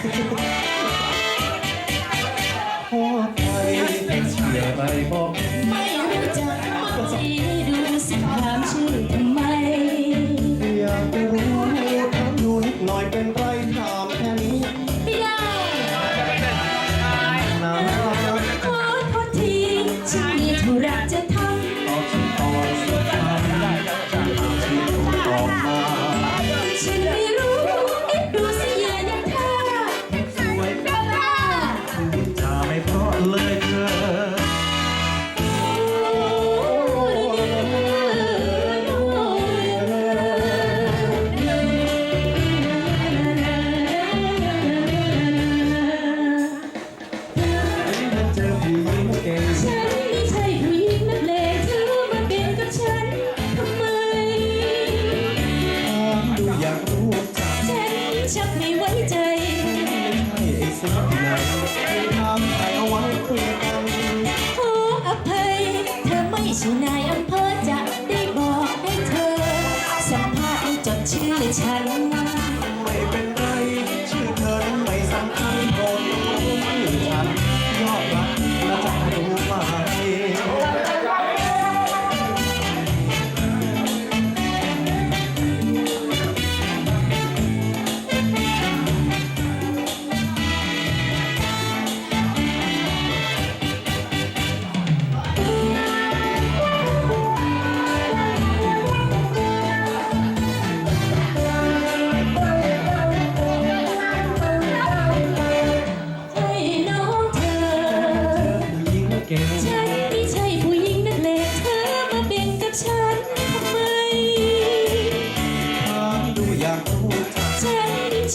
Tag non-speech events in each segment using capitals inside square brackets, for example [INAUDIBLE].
[LAUGHS] 我怕你变起来。 ไม่ไว้ใจไม่ใช่ไอ้สาวที่ไหนที่ทำใจเอาไว้คุยกันขออภัย เธอไม่ใช่นายอำเภอจะได้บอกให้เธอ สัมภาษณ์จดชื่อฉัน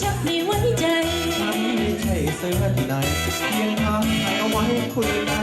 ชักไม่ไว้ใจ ฉันไม่ใช่เสื้อที่ไหนเพียงทางหายเอาไว้คุณ